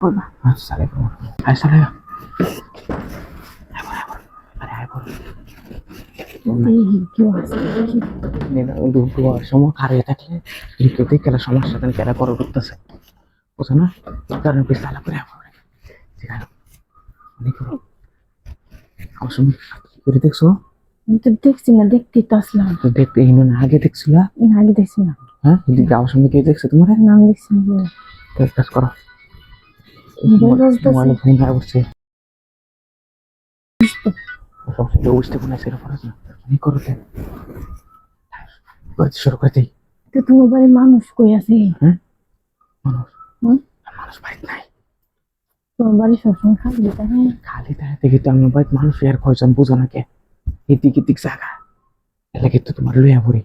করবা আচ্ছা সালে আয় সালে সময় থাকলে লিখতে কেলা সমস্যা দেন কেলা করে করতেছে বুঝো না কারণ বেশ করে ঠিক আছে আমার সঙ্গে কি করে দেখছ তো দেখছি না দেখতেই তো আসলাম তো দেখতে এই না আগে দেখছিল না, আগে দেখছি না হ্যাঁ এদিকে আমার সঙ্গে কে দেখছে তোমার না আমি দেখছি না কাজ করো তোমার বাড়ির মানুষ কই আছে? মানুষ? বাড়িতে নাই। তোমার বাড়ি সবসময় খালি তাই খালি তাই থেকে তো আমার বাড়িতে মানুষ আর কয়জন বুঝো না কে? এদিক এদিক জায়গা। এলাকে তো তোমার লইয়া পড়ি।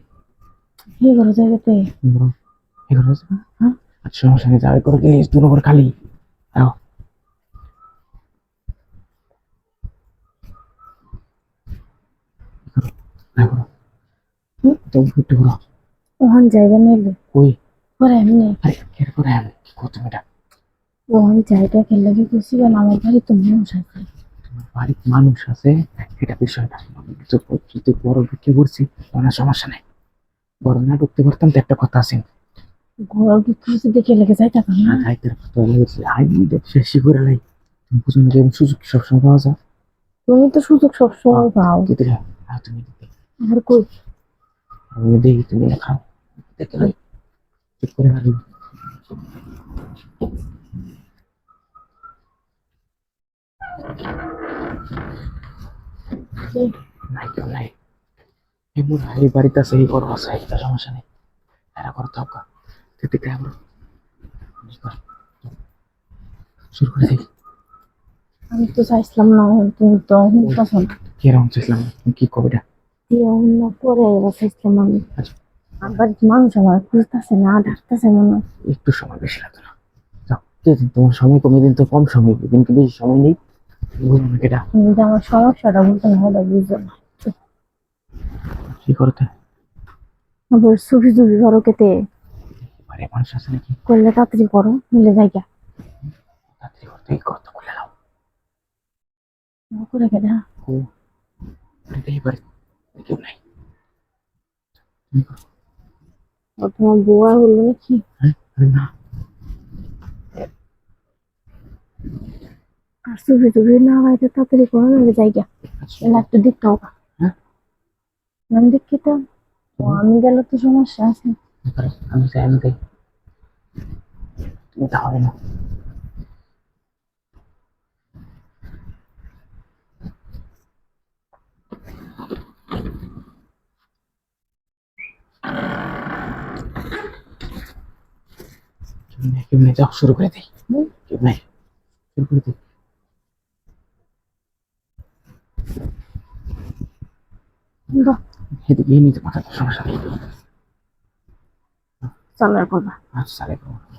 হে ঘর জায়গাতে এগুলো আছে হ্যাঁ। আচ্ছা সমস্যা নেই যাবে করে গেলে দু নম্বর খালি। আও আয় করো। হুম? তো উঠে করো ওখান জায়গা নিলে কই? পরে এমনি আরে এর করে আমি কি করতে এটা? ওখান জায়গা খেললে কি খুশি কারণ আমার বাড়ি তো মানুষ আছে। তোমার বাড়িতে মানুষ আছে? এটা বিষয় না। আমি কিছু যদি বড় সমস্যা নেই। বড় না ঢুকতে পারতাম তো একটা কথা আছে। ঘর কি দেখে লেগে টাকা না? না যাইতে লেগেছে আই শেষই করে লাই। তুমি বুঝো যে সুযোগ সবসময় পাওয়া যায়? তুমি তো সুযোগ সবসময় পাও। যাও আর তুমি আর কই? আমি দেখি তুমি না খাও। দেখে লাই। ঠিক করে আর নাই কেউ নাই। এই বাড়িতে আছে এই বড় আছে একটা সমস্যা নেই। এরা করে থাকা দিতে কে শুরু করে দিই। আমি তো চাইছিলাম না তুমি তো হুঁকাছ না কীরকম চাইছিলাম? কি কবিটা দিয়ে অন্য পরে এবার চাইছিলাম আমি। আচ্ছা। মানুষ আমার খুঁজতেছে না ডাকতেছে মনে একটু সময় বেশি লাগতো না। ঠিক আছে তোমার সময় কমে দিন তো কম সময় কিন্তু বেশি সময় নেই। এটা। আমার সমস্যাটা বলতে না ওটা বুঝছ না। কি করতে? আবার সুফি সুফি করো কেতে মানুষ আছে নাকি? করলে তাড়াতাড়ি করো মিলে জায়গা তাড়াতাড়ি করতে এই করতে খুলে নাও করে কেটে ও বাড়িতে এই কেউ নাই। ও তোমার বুয়া হলো নাকি? হ্যাঁ না। আর সুফি সুফি না হয়তো তাড়াতাড়ি করো মিলে জায়গা আচ্ছা, এলা একটু দেখতে হবে। হ্যাঁ? আমি দেখি তো। ও আমি গেলে তো সমস্যা আছে। আমি চাই আমি চাই। তুমি তাহলে না। কেমনে যাও শুরু করে হুম? কেমনে শুরু করে বাহ এদিকে নিতে মাথা সমস্যা নেই। চলো করবা আচ্ছা সালে করব